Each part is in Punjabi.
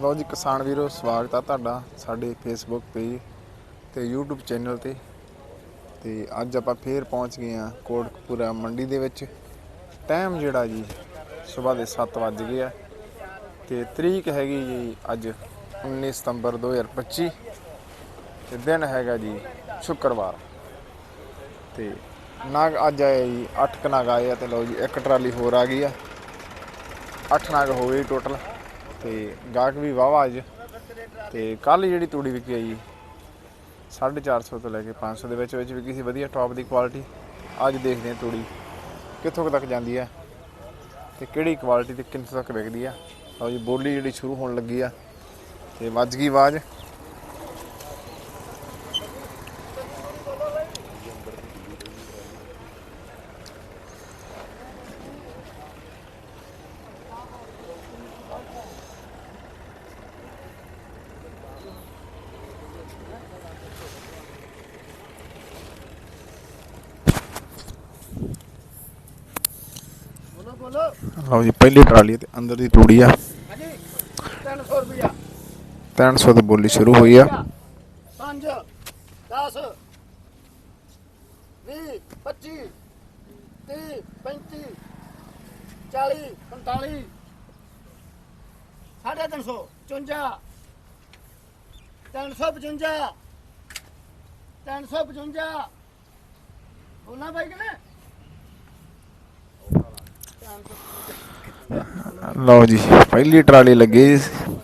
ਲਓ ਜੀ, ਕਿਸਾਨ ਵੀਰੋ, ਸਵਾਗਤ ਆ ਤੁਹਾਡਾ ਸਾਡੇ ਫੇਸਬੁੱਕ ਪੇਜ ਤੇ YouTube ਚੈਨਲ ਤੇ। ਤੇ ਅੱਜ ਆਪਾਂ ਫੇਰ ਪਹੁੰਚ ਗਏ ਆ ਕੋਟਕਪੂਰਾ ਮੰਡੀ ਦੇ ਵਿੱਚ। ਟਾਈਮ ਜਿਹੜਾ ਜੀ, ਸਵੇਰ ਦੇ 7 ਵੱਜ ਗਏ ਆ। ਤੇ ਤਰੀਕ ਹੈਗੀ ਜੀ ਅੱਜ 19 ਸਤੰਬਰ 2025 ਤੇ ਦਿਨ ਹੈਗਾ ਜੀ ਸ਼ੁੱਕਰਵਾਰ। ਤੇ ਨਾਗ ਅੱਜ ਆਏ ਜੀ 8 ਕ ਨਾਗ ਆਏ ਆ ਤੇ ਲਓ ਜੀ, ਇੱਕ ਟਰਾਲੀ ਹੋਰ ਆ ਗਈ ਆ। 8 ਨਾਗ ਹੋ ਗਏ ਟੋਟਲ ਤੇ ਗਾਹਕ ਵੀ ਵਾਵਾ ਅੱਜ। ਤੇ ਕੱਲ ਜਿਹੜੀ ਤੂੜੀ ਵਿਕੀ ਆ ਜੀ 450 ਤੋਂ ਲੈ ਕੇ 500 ਦੇ ਵਿੱਚ ਵਿੱਚ ਵਿਕੀ ਸੀ, ਵਧੀਆ ਟੌਪ ਦੀ ਕੁਆਲਿਟੀ ਅੱਜ ਦੇਖਦੇ ਹਾਂ ਤੂੜੀ ਕਿੱਥੋਂ ਤੱਕ ਜਾਂਦੀ ਆ ਤੇ ਕਿਹੜੀ ਕੁਆਲਿਟੀ ਤੇ ਕਿੰਨੇ ਤੱਕ ਵਿਕਦੀ ਆ। ਲਓ ਜੀ, ਬੋਲੀ ਜਿਹੜੀ ਸ਼ੁਰੂ ਹੋਣ ਲੱਗੀ ਆ ਤੇ ਵੱਜ ਗਈ ਆਵਾਜ਼। ਲਓ ਜੀ ਪਹਿਲੀ ਟਰਾਲੀ ਤੇ ਅੰਦਰ ਦੀ ਤੂੜੀ ਆ। ਹਾਂਜੀ 300 ਰੁਪਿਆ 300 ਤੋਂ ਬੋਲੀ ਸ਼ੁਰੂ ਹੋਈ ਆ। 5 10 20 25 30 35 40 45 ਸਾਢੇ 300 54 355 355 ਬੋਲਣਾ ਭਾਈ ਕਿ ਨਾ ਲਓ ਜੀ, ਪਹਿਲੀ ਟਰਾਲੀ ਲੱਗੀ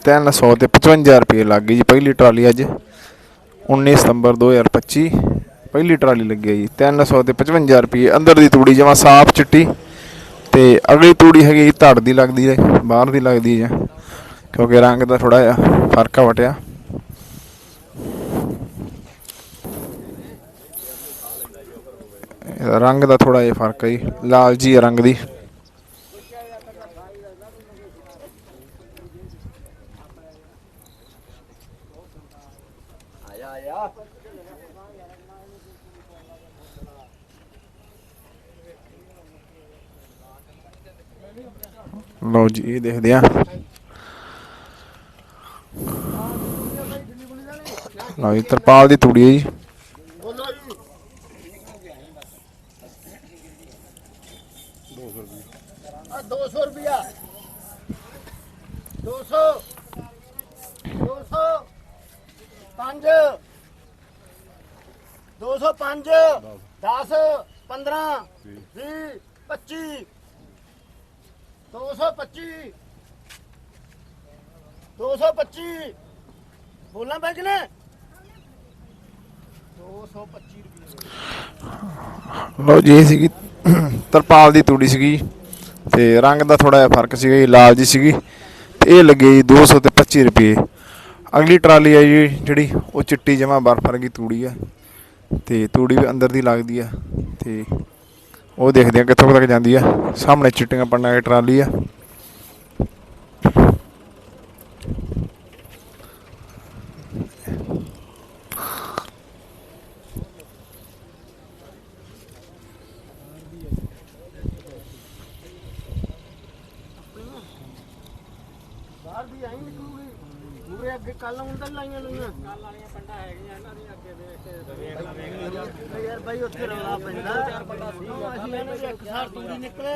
300 ਤੇ 55 ਰੁਪਏ ਲੱਗ ਗਈ ਜੀ ਪਹਿਲੀ ਟਰਾਲੀ ਅੱਜ 19 ਸਤੰਬਰ 2025 ਪਹਿਲੀ ਟਰਾਲੀ ਲੱਗੀ ਹੈ ਜੀ 300 ਤੇ 55 ਰੁਪਏ, ਅੰਦਰ ਦੀ ਤੂੜੀ ਜਮਾ ਸਾਫ਼ ਚਿੱਟੀ, ਤੇ ਅਗਲੀ ਤੂੜੀ ਹੈਗੀ ਧੜ ਦੀ ਲੱਗਦੀ ਹੈ ਬਾਹਰ ਦੀ ਲੱਗਦੀ ਹੈ, ਕਿਉਂਕਿ ਰੰਗ ਦਾ ਥੋੜਾ ਜਿਹਾ ਫ਼ਰਕ ਆ ਵਟਿਆ। ਰੰਗ ਦਾ ਥੋੜਾ ਜਿਹਾ ਫ਼ਰਕ ਹੈ ਜੀ, ਲਾਲ ਜੀ ਹੈ ਰੰਗ ਦੀ। ਲਓ ਜੀ ਇਹ ਦੇਖਦੇ ਆ ਲਓ ਜੀ ਤਰਪਾਲ ਦੀ ਤੂੜੀ ਹੈ ਜੀ ਬੋਲੋ ਜੀ 200 200 ਰੁਪਿਆ 200 200 5 205 10 15 20 25 225 225 ਬੋਲਣਾ ਪੈ ਕਿ 225 ਰੁਪਏ। ਲਓ ਜੀ ਸੀਗੀ ਤਰਪਾਲ ਦੀ ਤੂੜੀ ਸੀਗੀ। ਤੇ ਰੰਗ ਦਾ ਥੋੜਾ ਜਿਹਾ ਫ਼ਰਕ ਸੀਗਾ ਜੀ ਲਾਲ ਜੀ ਸੀਗੀ। ਤੇ ਇਹ ਲੱਗੇ ਜੀ 200 ਤੇ 25 ਰੁਪਏ। ਅਗਲੀ ਟਰਾਲੀ ਆ ਜੀ, ਜਿਹੜੀ ਉਹ ਚਿੱਟੀ ਜਮਾ ਬਰਫ ਵਰਗੀ ਤੂੜੀ ਆ। ਤੇ ਤੂੜੀ ਵੀ ਅੰਦਰ ਦੀ ਲੱਗਦੀ ਆ। ਤੇ ਉਹ ਦੇਖਦੇ ਆ ਕਿੱਥੋਂ ਕੁ ਤੱਕ ਜਾਂਦੀ ਆ। ਸਾਹਮਣੇ ਚਿੱਟੀਆਂ ਪੰਨਾਂ ਦੀ ਟਰਾਲੀ ਆ। ਬਾਹਰ ਦੀ ਆਈ ਨਿਕਲੂਗੀ। ਮੂਰੇ ਅੱਗੇ ਕੱਲ ਉਂਦਲ ਲਾਈਆਂ ਲਈਆਂ। ਕੱਲ ਵਾਲੀਆਂ ਪੰਡਾ ਹੈਗੀਆਂ ਇਹਨਾਂ ਦੀਆਂ ਅੱਗੇ ਦੇਖ ਕੇ ਯਾਰ ਬਾਈ ਉੱਥੇ ਰੌਲਾ ਪੈਂਦਾ। ਅਸੀਂ ਇਹਨਾਂ ਦੀ ਇੱਕ ਸਾਰ ਤੂੜੀ ਨਿਕਲੇ।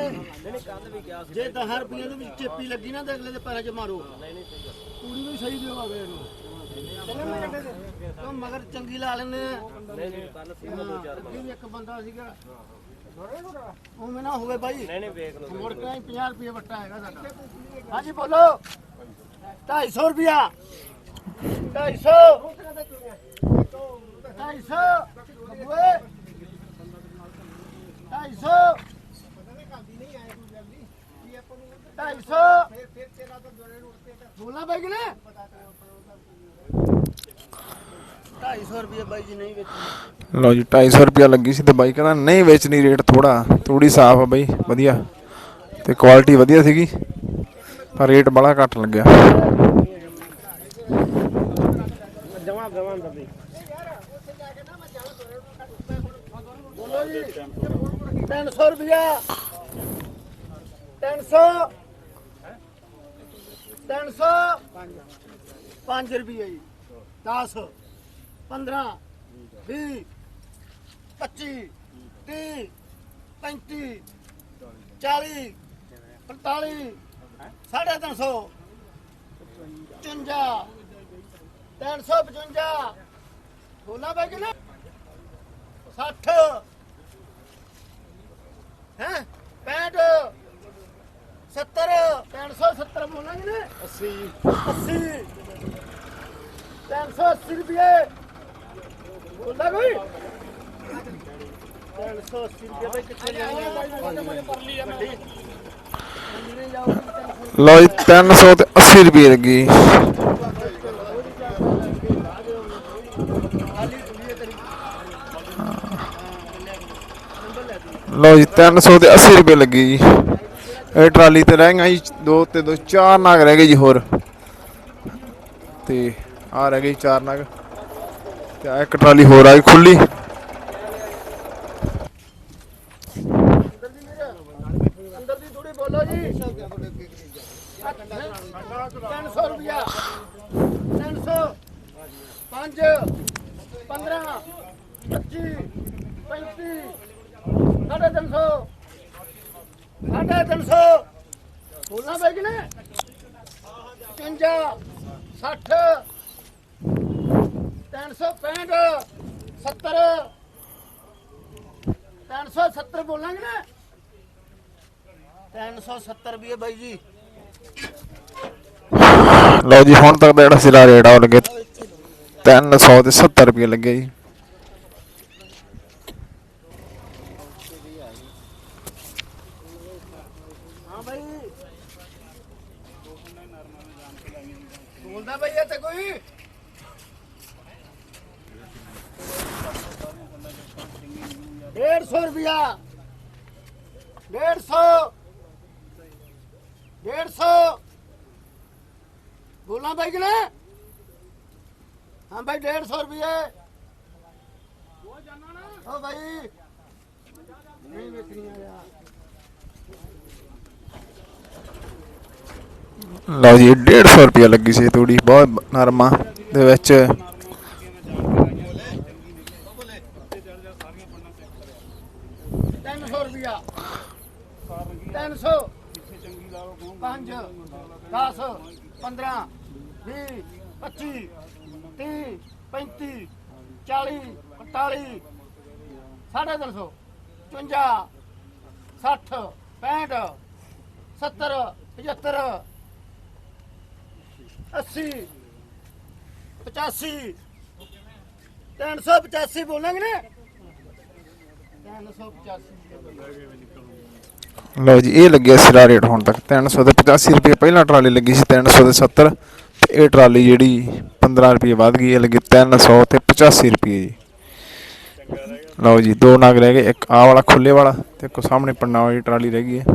ਜੇ 10 ਰੁਪਈਆਂ ਦੇ ਵਿੱਚ ਚੇਪੀ ਲੱਗੀ ਨਾ ਤੇ ਅਗਲੇ ਦੇ ਪੈਰਾਂ 'ਚ ਮਾਰੋ। ਤੂੜੀ ਵੀ ਸਹੀ ਦੇਵਾਂਗੇ ਇਹਨੂੰ। ਉਹ ਮਗਰ ਚੰਗੀ ਲਾ ਆ। ਨਹੀਂ ਨਹੀਂ ਕੱਲ ਸੀ ਇੱਕ ਬੰਦਾ ਸੀਗਾ। ਉਹ ਮੈਂ ਨਾ ਹੋਵੇ ਬਾਈ। ਨਹੀਂ ਨਹੀਂ ਵੇਖ ਲਓ ਮੁੜ ਕੇ 50 ਰੁਪਏ ਵੱਟਾ ਹੈਗਾ ਸਾਡਾ। ਹਾਂਜੀ ਬੋਲੋ। 250 ਰੁਪਿਆ ਲਓ ਜੀ 250 ਰੁਪਿਆ ਲੱਗੀ ਸੀ ਤੇ ਬਾਈ ਕਹਿੰਦਾ ਨਹੀਂ ਵੇਚਣੀ ਰੇਟ ਥੋੜਾ ਤੂੜੀ ਸਾਫ਼ ਆ ਬਾਈ, ਵਧੀਆ। ਤੇ ਕੁਆਲਿਟੀ ਵਧੀਆ ਸੀਗੀ, ਪਰ ਰੇਟ ਬੜਾ ਘੱਟ ਲੱਗਿਆ। ਜਮਾ ਗਵਾਂ ਦਾ ਬਈ ਬੋਲੋ ਜੀ। 300 ਰੁਪਿਆ 300 300 5 ਰੁਪਏ ਜੀ। 10 15 20 25 30 35 40 45 ਸਾਢੇ ਤਿੰਨ ਸੌ। 55 355 ਬੋਲਾ ਬਾਈ ਕਿੰਨਾ 60 ਹੈ? 65 70 370 ਬੋਲਾਂਗੇ ਨੇ 80 80 380 ਰੁਪਏ ਬੋਲਦਾ ਕੋਈ 380 ਰੁਪਏ ਬਈ। ਕਿੱਥੇ ਜਾਣੀ ਹੈ ਪਰਲੀ ਆ ਮੈਂ ਲਓ ਜੀ 300 ਤੇ 80 ਰੁਪਏ ਲੱਗੀ। ਲਓ ਜੀ 300 ਤੇ 80 ਰੁਪਏ ਲੱਗੇ ਜੀ। ਇਹ ਟਰਾਲੀ ਤੇ ਰਹਿ ਗਈਆਂ ਜੀ, ਦੋ ਤੇ ਦੋ, ਚਾਰ ਨਾਗ ਰਹਿ ਗਏ ਜੀ ਹੋਰ। ਤੇ ਆ ਰਹਿ ਗਏ ਜੀ ਚਾਰ ਨਾਗ। ਤੇ ਆਹ ਇੱਕ ਟਰਾਲੀ ਹੋਰ ਆ ਗਈ ਖੁੱਲੀ 350 350 ਬੋਲਾਂ ਵੇਚਨੇ 55 60 365 70 ਬੋਲਾਂਗੇ ਨਾ। 370 ਵੀ ਹੈ ਬਾਈ ਜੀ। ਲਓ ਜੀ, ਹੁਣ ਤੱਕ ਦਾ ਜਿਹੜਾ ਸਿਰਾ ਰੇਟ ਆ ਉਹ ਲੱਗੇ 370 ਰੁਪਏ ਲੱਗੇ ਜੀ। ਹਾਂ ਬਾਈ। ਬੋਲਦਾ ਬਾਈ ਇੱਥੇ ਕੋਈ। ਡੇਢ ਸੌ ਰੁਪਿਆ ਡੇਢ ਸੌ। ਡੇਢ ਸੌ। ਬੋਲਾਂ ਬਾਈ ਕਿ ਨਾ ਹਾਂ ਬਾਈ ਡੇਢ ਸੌ ਰੁਪਏ ਹੋ ਬਾਈ। ਨਹੀਂ ਵੇਚਣੀਆਂ ਯਾਰ। ਲਓ ਜੀ 150 ਰੁਪਏ ਲੱਗੀ ਸੀ ਤੂੜੀ, ਬਹੁਤ ਨਰਮਾ ਦੇ ਵਿੱਚ ਤਿੰਨ ਸੌ ਰੁਪਿਆ ਤਿੰਨ ਸੌ। ਪੰਜ 10 15 20 25 30 35 40 45 ਸਾਢੇ ਤਿੰਨ ਸੌ। 55 60 65 70 75 80 85 385 ਬੋਲਾਂਗੇ ਨਾ। 385 ਲਓ ਜੀ, ਇਹ ਲੱਗਿਆ ਸਿਰਾ ਰੇਟ ਹੁਣ ਤੱਕ। 300 ਤੇ 85 ਰੁਪਏ, ਪਹਿਲਾਂ ਟਰਾਲੀ ਲੱਗੀ ਸੀ 300 ਤੇ 70 ਇਹ ਟਰਾਲੀ ਜਿਹੜੀ 15 ਰੁਪਏ ਵੱਧ ਗਈ, ਇਹ ਲੱਗੀ 300 ਤੇ 85 ਰੁਪਏ ਜੀ। ਲਓ ਜੀ, ਦੋ ਨਾਗ ਰਹਿ ਗਏ, ਇੱਕ ਆ ਵਾਲਾ ਖੁੱਲੇ ਵਾਲਾ, ਤੇ ਇੱਕ ਸਾਹਮਣੇ ਪੰਨਾ ਵਾਲੀ ਟਰਾਲੀ ਰਹਿ ਗਈ ਹੈ।